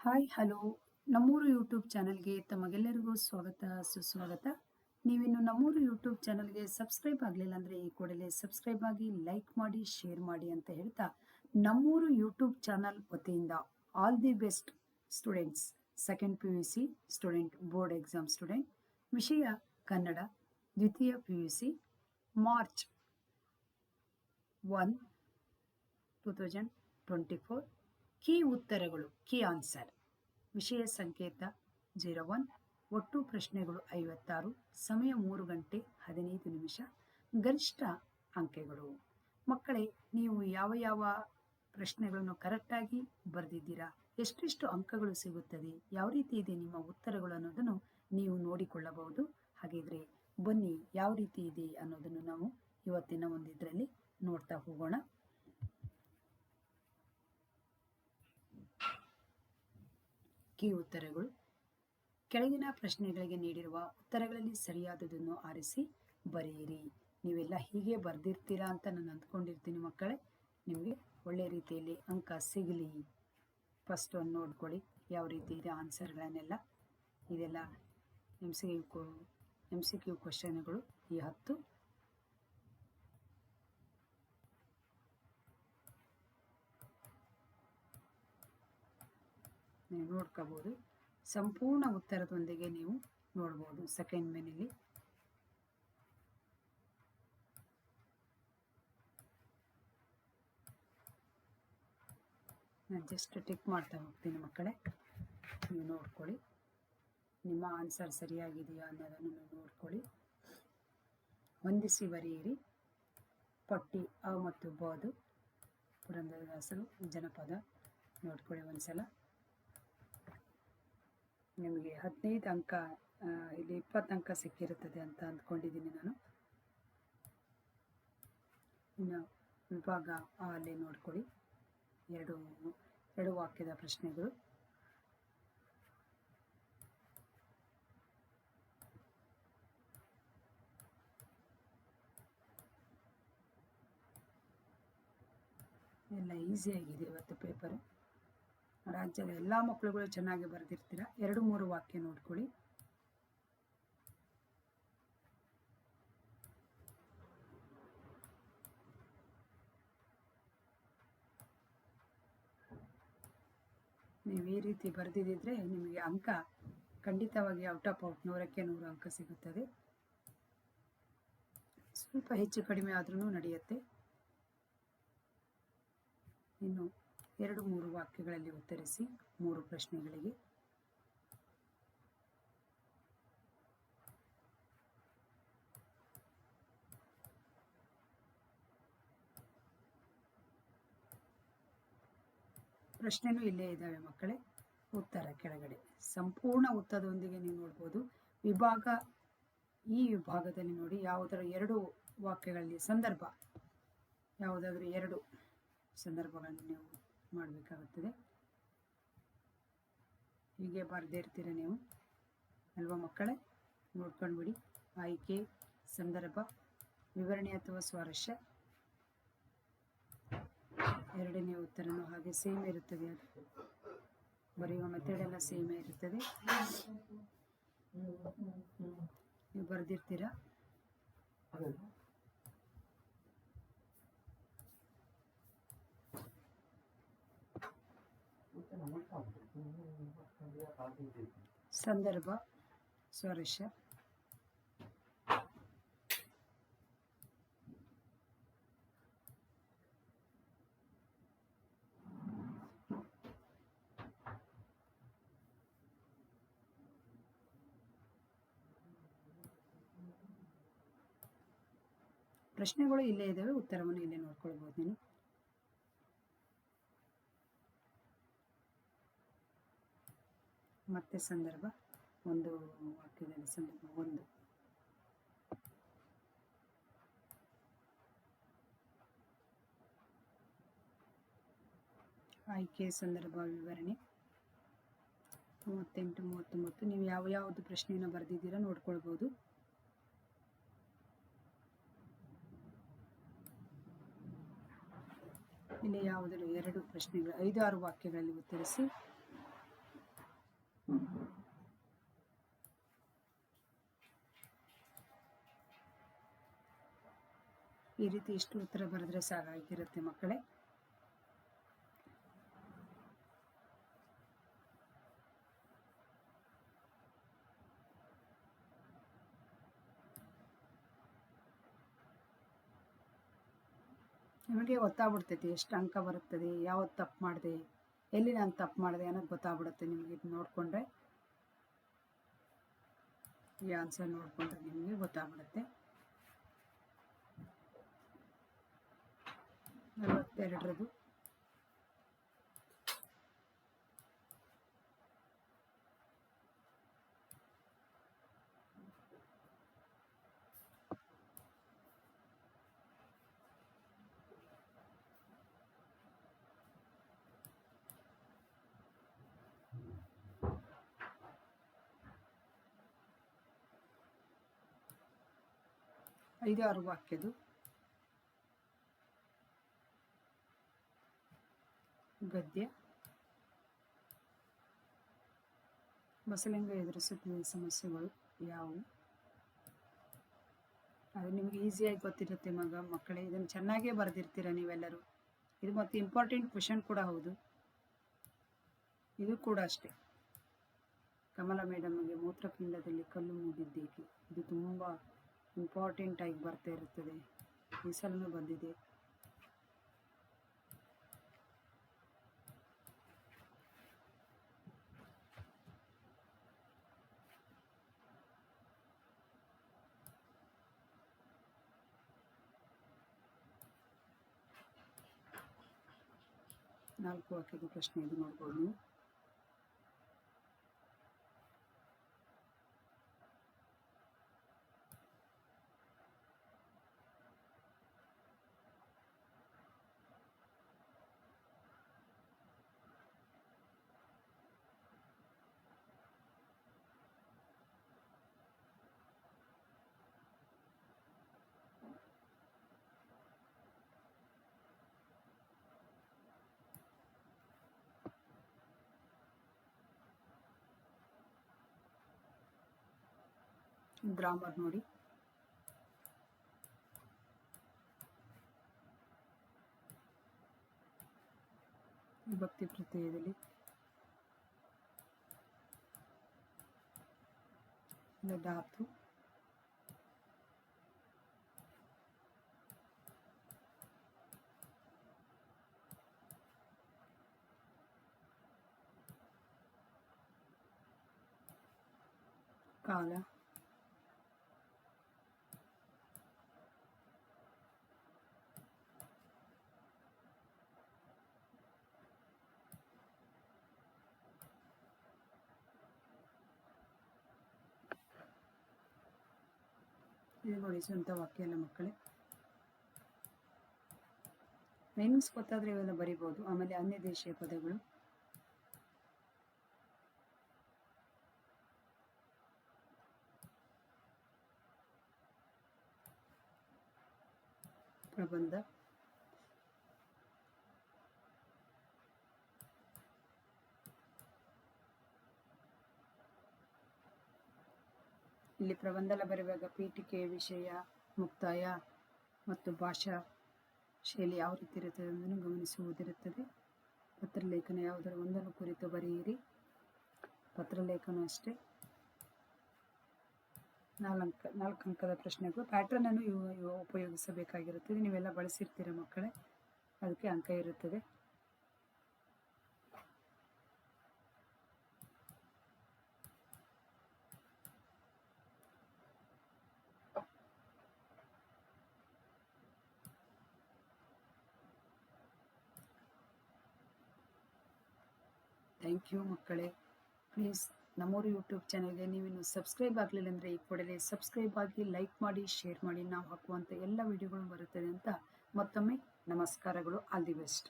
Hi, hello. ನಮ್ಮೂರು YouTube ಚಾನಲ್ಗೆ ತಮಗೆಲ್ಲರಿಗೂ ಸ್ವಾಗತ, ಸುಸ್ವಾಗತ. ನೀವಿನ್ನು ನಮ್ಮೂರು ಯೂಟ್ಯೂಬ್ ಚಾನಲ್ಗೆ ಸಬ್ಸ್ಕ್ರೈಬ್ ಆಗಲಿಲ್ಲ ಅಂದರೆ ಈ ಕೂಡಲೇ ಸಬ್ಸ್ಕ್ರೈಬ್ ಆಗಿ, ಲೈಕ್ ಮಾಡಿ, ಶೇರ್ ಮಾಡಿ ಅಂತ ಹೇಳ್ತಾ ನಮ್ಮೂರು ಯೂಟ್ಯೂಬ್ ಚಾನಲ್ ವತಿಯಿಂದ all the best students, second P U C student, board exam student, ವಿಷಯ ಕನ್ನಡ, ದ್ವಿತೀಯ P U C, March one, two thousand twenty four key ಉತ್ತರಗಳು, ಕೀ ಆನ್ಸರ್. ವಿಷಯ ಸಂಕೇತ ಜೀರೋ ಒನ್. ಒಟ್ಟು ಪ್ರಶ್ನೆಗಳು ಐವತ್ತಾರು. ಸಮಯ ಮೂರು ಗಂಟೆ ಹದಿನೈದು ನಿಮಿಷ. ಗರಿಷ್ಠ ಅಂಕೆಗಳು. ಮಕ್ಕಳೇ, ನೀವು ಯಾವ ಯಾವ ಪ್ರಶ್ನೆಗಳನ್ನು ಕರೆಕ್ಟಾಗಿ ಬರೆದಿದ್ದೀರಾ? ಎಷ್ಟೆಷ್ಟು ಅಂಕಗಳು ಸಿಗುತ್ತದೆ? ಯಾವ ರೀತಿ ಇದೆ ನಿಮ್ಮ ಉತ್ತರಗಳು ಅನ್ನೋದನ್ನು ನೀವು ನೋಡಿಕೊಳ್ಳಬಹುದು. ಹಾಗಿದ್ರೆ ಬನ್ನಿ, ಯಾವ ರೀತಿ ಇದೆ ಅನ್ನೋದನ್ನು ನಾವು ಇವತ್ತಿನ ಒಂದು ಇದರಲ್ಲಿ ನೋಡ್ತಾ ಹೋಗೋಣ. ಕೀ ಉತ್ತರಗಳು. ಕೆಳಗಿನ ಪ್ರಶ್ನೆಗಳಿಗೆ ನೀಡಿರುವ ಉತ್ತರಗಳಲ್ಲಿ ಸರಿಯಾದದನ್ನು ಆರಿಸಿ, ಬರೆಯಿರಿ. ನೀವೆಲ್ಲ ಹೀಗೆ ಬರೆದಿರ್ತೀರಾ ಅಂತ ನಾನು ಅಂದ್ಕೊಂಡಿರ್ತೀನಿ ಮಕ್ಕಳೇ. ನಿಮಗೆ ಒಳ್ಳೆ ರೀತಿಯಲ್ಲಿ ಅಂಕ ಸಿಗಲಿ. ಫಸ್ಟ್ ಒಂದು ನೋಡ್ಕೊಳ್ಳಿ, ಯಾವ ರೀತಿ ಇದೆ ಆನ್ಸರ್ಗಳನ್ನೆಲ್ಲ. ಇದೆಲ್ಲ M C Q M C Q ಕ್ವಶನ್ಗಳು ಈ ಹತ್ತು. ನೀವು ನೋಡ್ಕೋಬೋದು. ಸಂಪೂರ್ಣ ಉತ್ತರದೊಂದಿಗೆ ನೀವು ನೋಡ್ಬೋದು ಸೆಕೆಂಡ್ ಮೇನಲ್ಲಿ ನಾನು ಜಸ್ಟ್ ಟಿಕ್ ಮಾಡ್ತಾ ಹೋಗ್ತೀನಿ ಮಕ್ಕಳೇ. ನೀವು ನೋಡ್ಕೊಳ್ಳಿ. ನಿಮ್ಮ ಆನ್ಸರ್ ಸರಿಯಾಗಿದೆಯಾ ಅನ್ನೋದನ್ನು ನೀವು ನೋಡ್ಕೊಳ್ಳಿ. ಹೊಂದಿಸಿ ಬರೆಯಿರಿ ಪಟ್ಟಿ ಅ ಮತ್ತು ಬೋದು ಪುರಂದರದಾಸರು ಜನಪದ ನೋಡ್ಕೊಳ್ಳಿ ಒಂದ್ಸಲ. ನಿಮಗೆ ಹದಿನೈದು ಅಂಕ ಇಲ್ಲಿ ಇಪ್ಪತ್ತು ಅಂಕ ಸಿಕ್ಕಿರುತ್ತದೆ ಅಂತ ಅಂದ್ಕೊಂಡಿದ್ದೀನಿ ನಾನು. ಇನ್ನು ವಿಭಾಗ ಅಲ್ಲಿ ನೋಡ್ಕೊಳ್ಳಿ. ಎರಡು ಎರಡು ವಾಕ್ಯದ ಪ್ರಶ್ನೆಗಳು. ಎಲ್ಲ ಈಸಿಯಾಗಿದೆ ಇವತ್ತು ಪೇಪರು ರಾಜ್ಯದ ಎಲ್ಲ ಮಕ್ಕಳುಗಳು ಚೆನ್ನಾಗಿ ಬರೆದಿರ್ತೀರ? ಎರಡು, ಮೂರು ವಾಕ್ಯ ನೋಡ್ಕೊಳ್ಳಿ. ನೀವು ಈ ರೀತಿ ಬರೆದಿದ್ದರೆ ನಿಮಗೆ ಅಂಕ ಖಂಡಿತವಾಗಿ ಔಟ್ ಆಫ್ ಔಟ್ ನೂರಕ್ಕೆ ನೂರು ಅಂಕ ಸಿಗುತ್ತದೆ. ಸ್ವಲ್ಪ ಹೆಚ್ಚು ಕಡಿಮೆ ಆದ್ರೂ ನಡೆಯುತ್ತೆ. ಇನ್ನು ಎರಡು ಮೂರು ವಾಕ್ಯಗಳಲ್ಲಿ ಉತ್ತರಿಸಿ ಮೂರು ಪ್ರಶ್ನೆಗಳಿಗೆ. ಪ್ರಶ್ನೆನೂ ಇಲ್ಲೇ ಇದ್ದಾವೆ ಮಕ್ಕಳೇ. ಉತ್ತರ ಕೆಳಗಡೆ. ಸಂಪೂರ್ಣ ಉತ್ತರದೊಂದಿಗೆ ನೀವು ನೋಡ್ಬೋದು. ವಿಭಾಗ ಈ ವಿಭಾಗದಲ್ಲಿ ನೋಡಿ ಯಾವುದರ ಎರಡು ವಾಕ್ಯಗಳಲ್ಲಿ ಸಂದರ್ಭ. ಯಾವುದಾದ್ರೂ ಎರಡು ಸಂದರ್ಭಗಳನ್ನು ನೀವು ಮಾಡಬೇಕಾಗುತ್ತದೆ. ಹೀಗೆ ಬರೆದಿರ್ತೀರ ನೀವು? ಅಲ್ವಾ ಮಕ್ಕಳೇ? ನೋಡ್ಕೊಂಡ್ಬಿಡಿ. ಆಯ್ಕೆ, ಸಂದರ್ಭ, ವಿವರಣೆ ಅಥವಾ ಸ್ವಾರಸ್ಯ. ಎರಡನೇ ಉತ್ತರನೂ ಹಾಗೆ ಸೇಮ್ ಇರುತ್ತದೆ ಅದು. ಬರೆಯುವ ಮೆಥಡ್ ಎಲ್ಲ ಸೇಮ್ ಇರುತ್ತದೆ. ನೀವು ಬರೆದಿರ್ತೀರಾ? ಸಂದರ್ಭ. ಸ್ವರಶ ಪ್ರಶ್ನೆಗಳು ಇಲ್ಲೇ ಇದ್ದಾವೆ ಉತ್ತರವನ್ನು ಇಲ್ಲೇ ನೋಡ್ಕೊಳ್ಬೋದು ನೀನು. ಮತ್ತೆ ಸಂದರ್ಭ ಒಂದು ವಾಕ್ಯದಲ್ಲಿ ಸಂದರ್ಭ ಒಂದು. ಆಯ್ಕೆ, ಸಂದರ್ಭ, ವಿವರಣೆ. ಮೂವತ್ತೆಂಟು, ಮೂವತ್ತೊಂಬತ್ತು. ನೀವು ಯಾವ ಯಾವುದು ಪ್ರಶ್ನೆಯನ್ನು ಬರೆದಿದ್ದೀರಾ ನೋಡ್ಕೊಳ್ಬೋದು. ಇಲ್ಲಿ ಯಾವುದರ ಎರಡು ಪ್ರಶ್ನೆಗಳು, ಐದು, ಆರು ವಾಕ್ಯಗಳಲ್ಲಿ ಉತ್ತರಿಸಿ. ಈ ರೀತಿ ಇಷ್ಟು ಉತ್ತರ ಬರೆದ್ರೆ ಸಾಕಾಗಿರುತ್ತೆ ಮಕ್ಕಳೇ. ನಿಮಗೆ ಗೊತ್ತಾಗ್ಬಿಡ್ತೈತಿ ಎಷ್ಟು ಅಂಕ ಬರುತ್ತದೆ, ಯಾವತ್ತು ತಪ್ಪು ಮಾಡಿದೆ, ಎಲ್ಲಿ ನಾನು ತಪ್ಪು ಮಾಡಿದೆ ಅನ್ನೋದು ಗೊತ್ತಾಗ್ಬಿಡುತ್ತೆ ನಿಮಗೆ ಇದು ನೋಡಿಕೊಂಡ್ರೆ. ಈ ಆನ್ಸರ್ ನೋಡಿಕೊಂಡ್ರೆ ನಿಮಗೆ ಗೊತ್ತಾಗ್ಬಿಡುತ್ತೆ. ನಲವತ್ತೆರಡರದು. ಐದಾರು ವಾಕ್ಯದು. ಗದ್ಯ. ಬಸಲಿಂಗ ಎದುರಿಸುತ್ತಿರುವ ಸಮಸ್ಯೆಗಳು ಯಾವುವು? ಅದು ನಿಮಗೆ ಈಸಿಯಾಗಿ ಗೊತ್ತಿರುತ್ತೆ ಮಗ, ಮಕ್ಕಳೇ. ಇದನ್ನು ಚೆನ್ನಾಗೇ ಬರೆದಿರ್ತೀರ ನೀವೆಲ್ಲರೂ? ಇದು ಮತ್ತು ಇಂಪಾರ್ಟೆಂಟ್ ಕ್ವಶನ್ ಕೂಡ ಹೌದು. ಇದು ಕೂಡ ಅಷ್ಟೇ. ಕಮಲ ಮೇಡಮ್ಗೆ ಮೂತ್ರಪಿಂಡದಲ್ಲಿ ಕಲ್ಲು ಮೂಡಿದ್ದೇಕೆ? ಇದು ತುಂಬ ಇಂಪಾರ್ಟೆಂಟ್ ಆಗಿ ಬರ್ತಾ ಇರುತ್ತದೆ. ಈ ಸಲನೂ ಬಂದಿದೆ. ನಾಲ್ಕು ವಾಕ್ಯದ ಪ್ರಶ್ನೆ ಇದು ನೋಡ್ಬೋದು. ಗ್ರಾಮರ್ ನೋಡಿ ವಿಭಕ್ತಿ ಪ್ರತ್ಯಯದಲ್ಲಿ ಇದು ಧಾತು ಕಾಲ ನೋಡಿ ಸ್ವಂತ ವಾಕ್ಯ ಅಲ್ಲ ಮಕ್ಕಳೇ. ಮೀನಿಂಗ್ಸ್ ಗೊತ್ತಾದ್ರೆ ಇವೆಲ್ಲ ಬರಿಬೋದು ಆಮೇಲೆ ಅನ್ಯ ದೇಶೀಯ ಪದಗಳು. ಪ್ರಬಂಧ. ಇಲ್ಲಿ ಪ್ರಬಂಧಲ ಬರೆಯುವಾಗ ಪೀಠಿಕೆ, ವಿಷಯ, ಮುಕ್ತಾಯ ಮತ್ತು ಭಾಷಾ ಶೈಲಿ ಯಾವ ರೀತಿ ಇರುತ್ತದೆ ಎಂಬುದನ್ನು ಗಮನಿಸುವುದಿರುತ್ತದೆ. ಪತ್ರಲೇಖನ ಯಾವುದರ ಒಂದನ್ನು ಕುರಿತು ಬರೆಯಿರಿ. ಪತ್ರಲೇಖನ ಅಷ್ಟೇ. ನಾಲ್ಕ ನಾಲ್ಕು ಅಂಕದ ಪ್ರಶ್ನೆಗಳು ಪ್ಯಾಟ್ರನ್ ಅನ್ನು ಇವು ಇವು ಉಪಯೋಗಿಸಬೇಕಾಗಿರುತ್ತದೆ. ನೀವೆಲ್ಲ ಬಳಸಿರ್ತೀರ ಮಕ್ಕಳೇ, ಅದಕ್ಕೆ ಅಂಕ ಇರುತ್ತದೆ. ಥ್ಯಾಂಕ್ ಯು ಮಕ್ಕಳೇ. ಪ್ಲೀಸ್ ನಮ್ಮೂರು ಯೂಟ್ಯೂಬ್ ಚಾನಲ್ಗೆ ನೀವಿನ್ನು ಸಬ್ಸ್ಕ್ರೈಬ್ ಆಗಲಿಲ್ಲ ಅಂದರೆ ಈ ಕೂಡಲೇ ಸಬ್ಸ್ಕ್ರೈಬ್ ಆಗಿ ಲೈಕ್ ಮಾಡಿ ಶೇರ್ ಮಾಡಿ. ನಾವು ಹಾಕುವಂಥ ಎಲ್ಲ ವಿಡಿಯೋಗಳು ಬರುತ್ತದೆ ಅಂತ ಮತ್ತೊಮ್ಮೆ ನಮಸ್ಕಾರಗಳು. All the best